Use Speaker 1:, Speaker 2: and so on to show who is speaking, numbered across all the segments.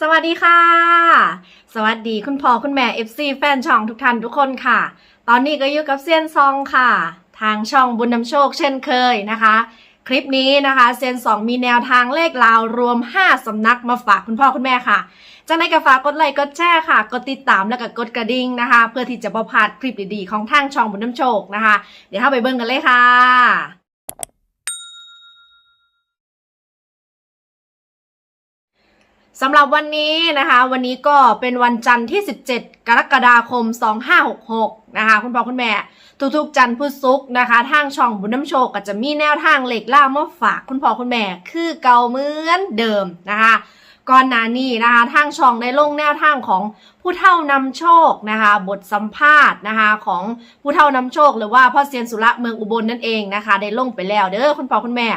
Speaker 1: สวัสดีค่ะ สวัสดีคุณพ่อคุณแม่ FC แฟนช่องทุกท่านทุกคนค่ะ ตอนนี้ก็อยู่กับเซียนซองค่ะ ทางช่องบุญนำโชคเช่นเคยนะคะ คลิปนี้นะคะเซียนซองมีแนวทางเลขราวรวม 5 สำนักมาฝากคุณพ่อคุณแม่ค่ะจากนั้นก็ฝากกดไลค์กดแชร์ค่ะ กดติดตามแล้วก็กดกระดิ่งนะคะ เพื่อที่จะบ่พลาดคลิปดีๆของทางช่องบุญนำโชคนะคะ เดี๋ยวเข้าไปเบิ่งกันเลยค่ะ สำหรับวันนี้นะคะ วันนี้ก็เป็นวันจันทร์ที่ 17 กรกฎาคม 2566 นะคะ คุณพ่อคุณแม่ ทุกๆ จันทร์พุธศุกร์นะคะ ทางช่องบุญน้ำโชคก็จะมีแนวทางเหล็กล่ามาฝากคุณพ่อคุณแม่ คือเก่าเหมือนเดิมนะคะก่อนหน้านี้นะคะทางช่องได้ลงแนวทางของผู้เท่านำโชคนะคะบทสัมภาษณ์นะคะของผู้เท่านำโชค หรือว่าพ่อเซียนสุระเมืองอุบลนั่นเองนะคะ ได้ลงไปแล้วเด้อคุณพ่อคุณแม่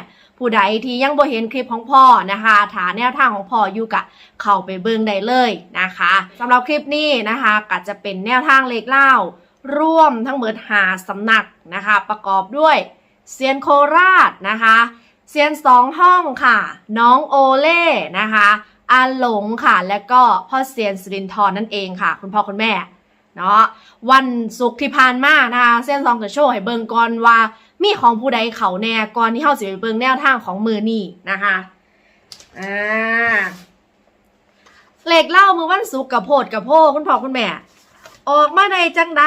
Speaker 1: ผู้ใดที่ยังบ่เห็นคลิปของพ่อนะคะฐานแนวทางของพ่ออยู่กะเข้าไปเบิ่งได้เลยนะคะสำหรับคลิปนี้นะคะก็จะเป็นแนวทางเลขเล่าร่วมทั้งหมดหาสำนักนะคะ ประกอบด้วยเซียนโคราชนะคะเซียนสองห้องค่ะ น้องโอเล่นะคะอาหลงค่ะ และก็พ่อเซียนสิรินทร์นั่นเองค่ะ คุณพ่อคุณแม่เนาะวันศุกร์ที่ผ่านมานะคะเซียนซองจะโชว์ให้เบิงก่อนว่า มีของผู้ใดเขาแน่ก่อนที่เขาสิไปเบิ่งแนวทางของมือนี่นะคะอ่าเลขเล่ามือวันศุกร์กับโพดกับโพคุณพ่อคุณแม่ ออกมาในจังได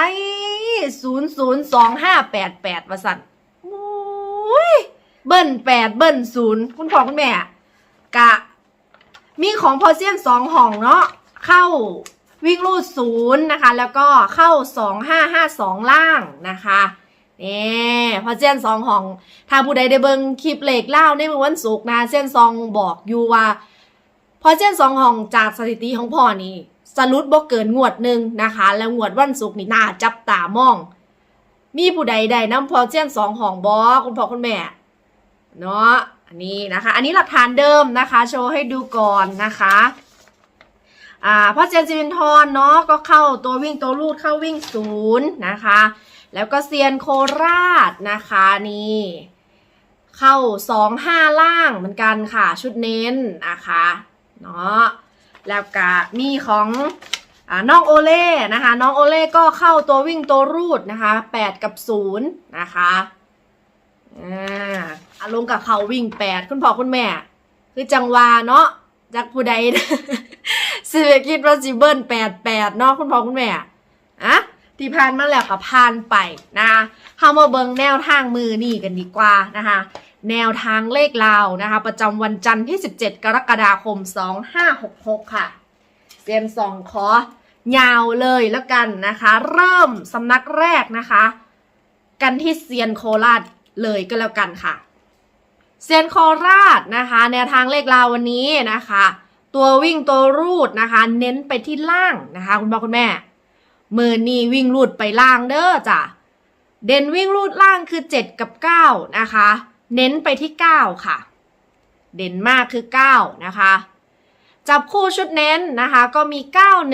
Speaker 1: ศูนย์ศูนย์สองห้าแปดแปดวสันโอ้ยเบิ้ลแปดเบิ้ลศูนย์คุณพ่อคุณแม่ กะ มีของพอเซียนสองห้องเนาะเข้าวิ่งรูดศูนย์นะคะ แล้วก็เข้าสองห้าห้าสองล่างนะคะ นี่พอเซียนซองของถ้าผู้ใดได้เบิ่งคลิปเหล็กเล่าในมื้อวันศุกร์นะเซียนซองบอกอยู่ว่า พอเซียนซองของจากสถิติของพ่อนี่สรุปบ่เกินงวดหนึ่งนะคะ แล้วงวดวันศุกร์นี่น่าจับตามอง มีผู้ใดได้น้ำพอเซียนสองของบอคุณพ่อคุณแม่เนาะอันนี้นะคะ อันนี้หลักฐานเดิมนะคะ โชว์ให้ดูก่อนนะคะอ่าพ่อเจนซิวินทรเนาะก็เข้าตัววิ่งตัวลูดเข้าวิ่งศูนย์นะคะ แล้วก็เซียนโคราชนะคะนี่เข้าสองห้าล่างเหมือนกันค่ะ ชุดเน้นนะคะเนาะแล้วก็มีของอน้องโอเล่นะคะ น้องโอเล่ก็เข้าตัววิ่งตัวรูดนะคะแปดกับศูนย์นะคะอ่าอะลงกับเขาวิ่งแปดคุณพ่อคุณแม่ คือจังหวาเนาะจากผู้ใดสิไปคิดว่าจิเบิลแปดแปดเนาะคุณพ่อคุณแม่ ที่ผ่านมาแล้วก็ผ่านไปนะคะเฮามาเบิงแนวทางมือนี่กันดีกว่านะคะ แนวทางเลขลาวนะคะ ประจำวันจันทร์ที่ 17 กรกฎาคม 2566 ค่ะเซียนสองขอยาวเลยแล้วกันนะคะ เริ่มสำนักแรกนะคะ กันที่เซียนโคราชเลยก็แล้วกันค่ะเซียนโคราชนะคะ แนวทางเลขลาววันนี้นะคะ ตัววิ่งตัวรูดนะคะ เน้นไปที่ล่างนะคะ คุณพ่อคุณแม่ มือนี่วิ่งรูดไปล่างเด้อจ้ะ เด่นวิ่งรูดล่างคือ 7 กับ 9 นะคะ เน้นไปที่ 9 ค่ะ เด่นมากคือ 9 นะคะ จับคู่ชุดเน้นนะคะ ก็มี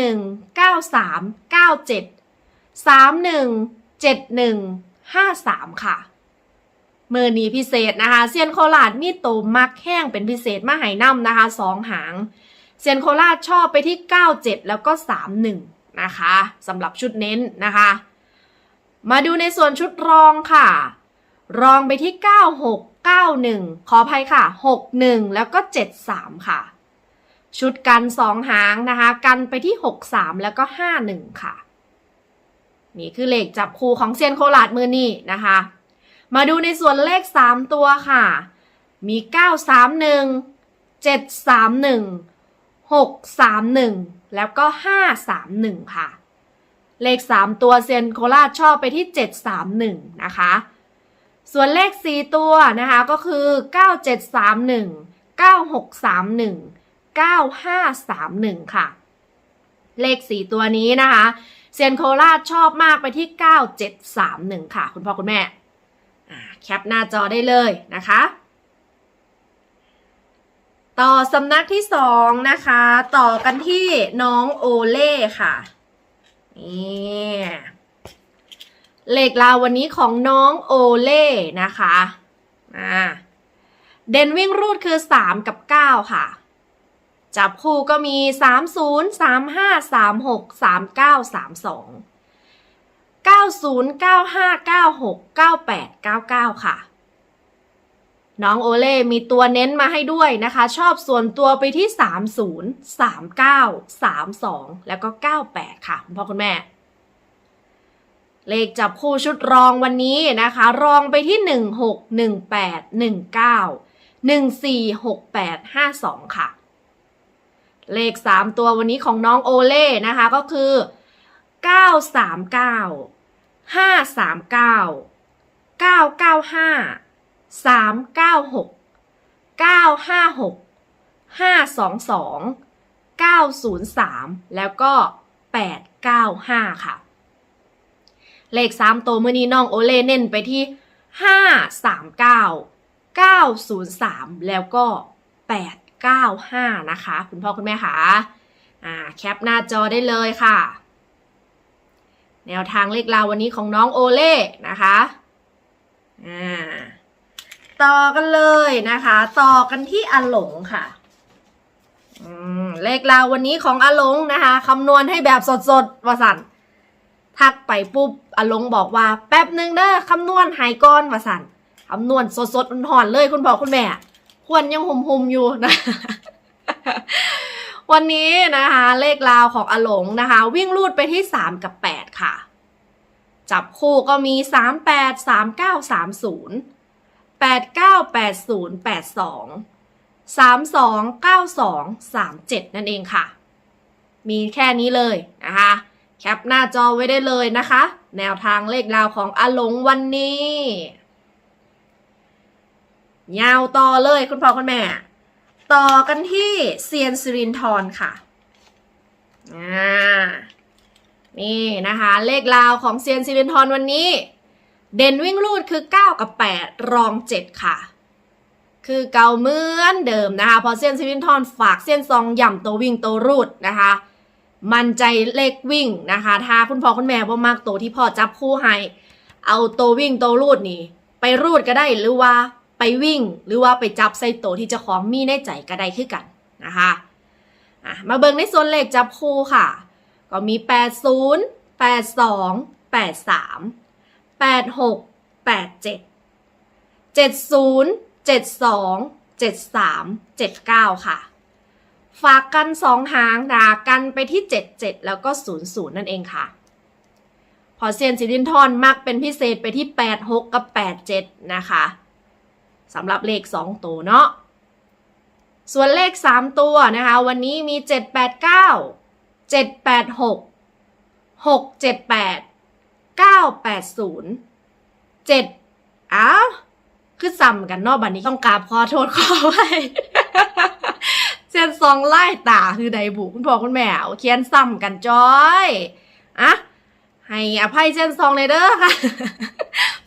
Speaker 1: 91 93 97 31 71 53 ค่ะมือนี้พิเศษนะคะเซียนโคราชมีโตมักแห้งเป็นพิเศษมาหายน้ำนะคะสองหางเซียนโคราชชอบไปที่ 97 แล้วก็ 31 นะคะสำหรับชุดเน้นนะคะ มาดูในส่วนชุดรองค่ะ รองไปที่ 96 91 ขออภัยค่ะ 61 แล้วก็ 73 ค่ะ ชุดกัน 2 หางนะคะ กันไปที่ 63 แล้วก็ 51 ค่ะ นี่คือเลขจับคู่ของเซียนโคราชมือนี่นะคะ มาดูในส่วนเลข 3 ตัวค่ะ มี 931 731 631 แล้วก็ 531 ค่ะ เลข 3 ตัวเซียนโคราชชอบไปที่ 731 นะคะ ส่วนเลข 4 ตัวนะคะก็คือ 9731 9631 9531 ค่ะ เลข 4 ตัวนี้นะคะเซียนโคราชชอบมากไปที่ 9731 ค่ะ คุณพ่อคุณแม่แคปหน้าจอได้เลยนะคะ ต่อสำนักที่2นะคะ ต่อกันที่น้องโอเล่ค่ะนี่เลขลาววันนี้ของน้องโอเล่นะคะอ่าเด่นวิ่งรูดคือ 3 กับ 9 ค่ะ จับคู่ก็มี 30 35 36 39 32 90 95 96 98 99 ค่ะ น้องโอเล่มีตัวเน้นมาให้ด้วยนะคะ ชอบส่วนตัวไปที่ 30 39 32 แล้วก็ 98 ค่ะคุณพ่อคุณแม่ เลขจับคู่ชุดรองวันนี้นะคะ รองไปที่ 16 18 19 1468 52 ค่ะ เลข 3 ตัววันนี้ของน้องโอเล่นะคะ ก็คือ 939 539 995 396 956 522 903แล้วก็895ค่ะ เลข3ตัวเมื่อนี้น้องโอเล่เน้นไปที่539 903แล้วก็895นะคะ คุณพ่อคุณแม่ค่ะอ่าแคปหน้าจอได้เลยค่ะ แนวทางเลขราววันนี้ของน้องโอเล่นะคะอ่า ต่อกันเลยนะคะ ต่อกันที่อาหลงค่ะเลขราววันนี้ของอาหลงนะคะคำนวณให้แบบสดๆวสันทักไปปุ๊บอาหลงบอกว่า แป๊บหนึ่งเด้อคำนวณหายก้อนวสันคำนวณสดๆหอนเลยคุณพ่อคุณแม่ควรยังหุมๆอยู่นะวันนี้นะคะ เลขราวของอาหลงนะคะ วิ่งลูดไปที่ 3 กับ 8 ค่ะ จับคู่ก็มี 3 8 3 8 9 8 0 8 2 3 2 9 2 3 7 นั่นเองค่ะ มีแค่นี้เลยนะคะ แคปหน้าจอไว้ได้เลยนะคะ แนวทางเลขราวของอาหลงวันนี้ยาวต่อเลยคุณพ่อคุณแม่ ต่อกันที่เซียนสิรินทรค่ะอ่านี่นะคะ เลขราวของเซียนสิรินทรวันนี้ เด่นวิ่งรูดคือ 9 กับ 8 รอง 7 ค่ะ คือเก่าเหมือนเดิมนะคะ พอเซียนสิรินทรฝากเซียนซองย่ำตัววิ่งตัวรูดนะคะ มั่นใจเลขวิ่งนะคะ ถ้าคุณพ่อคุณแม่ว่ามากตัวที่พ่อจับคู่ให้ เอาตัววิ่งตัวรูดนี่ ไปรูดก็ได้หรือว่าไปวิ่ง หรือว่าไปจับใส่ตัวที่เจ้าของมีในใจก็ได้คือกันนะคะอะมาเบิ่งในส่วนเลขจับคู่ค่ะ ก็มี 80 82 83 86 87 70 72 73 79 ค่ะ ฝากกัน2หางนะกันไปที่ 77 แล้วก็ 00 นั่นเองค่ะ พอเซียนสิรินทรมักเป็นพิเศษไปที่ 86 กับ 87 นะคะสำหรับเลข 2 ตัวเนาะส่วนเลข 3 ตัวนะคะ วันนี้มี 789 786 678 980 7อ้าวคือซ้ำกันเนอกบัดนี้ต้องกราบขอโทษขอไว้เส้นซองไล่ตาคือใดบุคุณพ่อคุณแม่เอาเขียนซ้ำกันจอยอะให้อภัยเส้นซองเลยเด้อค่ะ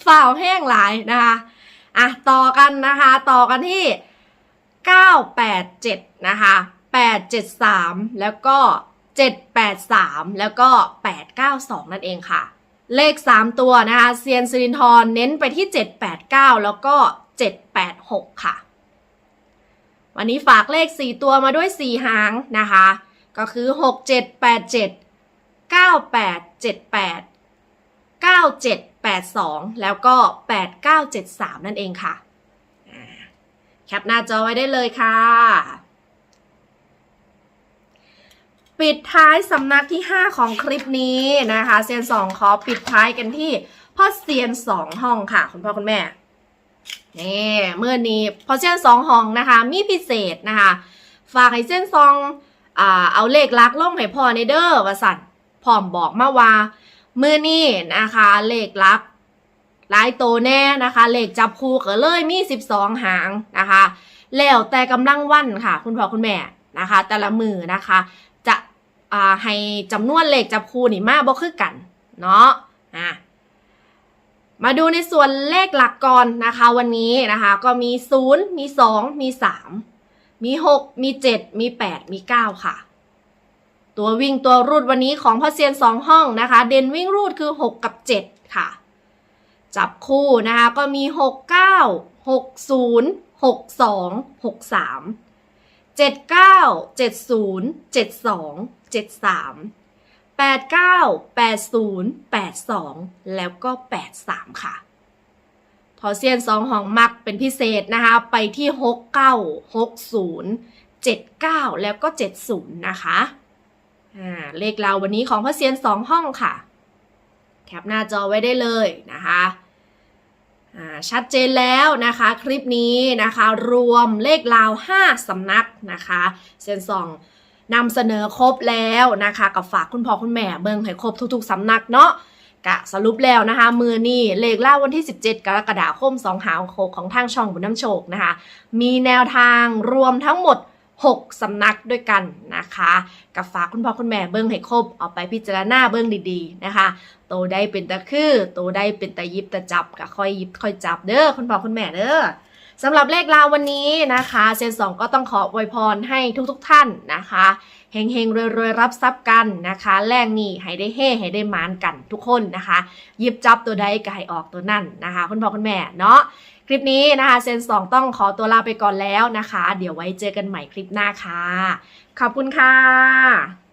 Speaker 1: ฝ่าวแห้งหลายนะคะอะต่อกันนะคะ ต่อกันที่ 987 นะคะ 873 แล้วก็ 783 แล้วก็ 892 นั่นเองค่ะ เลข 3 ตัวนะคะเซียนซิรินทรเน้นไปที่ 789 แล้วก็ 786 ค่ะ วันนี้ฝากเลข 4 ตัวมาด้วย 4 หางนะคะ ก็คือ 6787 9878 9782 แล้วก็ 8973 นั่นเองค่ะอ่าแคปหน้าจอไว้ได้เลยค่ะ ปิดท้ายสำนักที่ 5 ของคลิปนี้นะคะเซียนสองขอปิดท้ายกันที่พ่อเซียนสองห้องค่ะ คุณพ่อคุณแม่นี่เมื่อนี้พอเซียนสองห้องนะคะ มีพิเศษนะคะ ฝากให้เส้นซองอ่าเอาเลขลักล่งให้พ่อในเด้อว่าสั่นพร้อมบอกมาว่ามือนี้นะคะ เลขลักหลายโตแน่นะคะ เลขจับคู่ก็เลยมี 12 หางนะคะ แล้วแต่กำลังวันค่ะ คุณพ่อคุณแม่นะคะ แต่ละมือนะคะ อ่าให้จำนวนเลขจับคู่นี่มาบ่คือกันเนาะอะมาดูในส่วนเลขหลักก่อนนะคะวันนี้นะคะก็มี 0 มี 2 มี 3 มี 6 มี 7 มี 8 มี 9 ค่ะ ตัววิ่งตัวรูดวันนี้ของพ่อเซียน 2 ห้องนะคะ เด่นวิ่งรูดคือ 6 กับ 7 ค่ะ จับคู่นะคะก็มี 6 9 6 0 6 2 6 3เจ็ดเก้า เจ็ดศูนย์เจ็ดสามแปดเก้าแปดศูนย์แปดสองแล้วก็แปดสามค่ะ พอเซียนสองห้องมักเป็นพิเศษนะคะ ไปที่หกเก้าหกศูนย์เจ็ดเก้าแล้วก็เจ็ดศูนย์นะคะอ่าเลขเราวันนี้ของพ่อเซียนสองห้องค่ะ แคปหน้าจอไว้ได้เลยนะคะชัดเจนแล้วนะคะคลิปนี้นะคะ รวมเลขราว 5 สำนักนะคะ เซียนสอง นำเสนอครบแล้วนะคะกับฝากคุณพ่อคุณแม่เบิ่งให้ครบทุกๆสำนักเนาะกะสรุปแล้วนะคะ มือนี่เลขล่าวันที่ 17 กรกฎาคม 2 หาวโคของทางช่องบุญน้ำโชคนะคะ มีแนวทางรวมทั้งหมด 6 สำนักด้วยกันนะคะกับฝากคุณพ่อคุณแม่เบิ้งให้ครบเอาไปพิจารณาเบิ้งดีๆนะคะ โตได้เป็นตะคือ โตได้เป็นตะยิบตะจับก็ค่อยยิบค่อยจับเด้อคุณพ่อคุณแม่เด้อ สำหรับเลขราววันนี้นะคะ เซนสองก็ต้องขออวยพรให้ทุกๆทท่านนะคะเฮงเฮงๆรวยๆรับทรัพย์กันนะคะแรงนี่ให้ได้เฮ่ให้ได้มานกันทุกคนนะคะยิบจับตัวใดก็ให้ออกตัวนั่นนะคะ คุณพ่อคุณแม่เนาะคลิปนี้นะคะเซนสองต้องขอตัวลาไปก่อนแล้วนะคะ เดี๋ยวไว้เจอกันใหม่คลิปหน้าค่ะ ขอบคุณค่ะ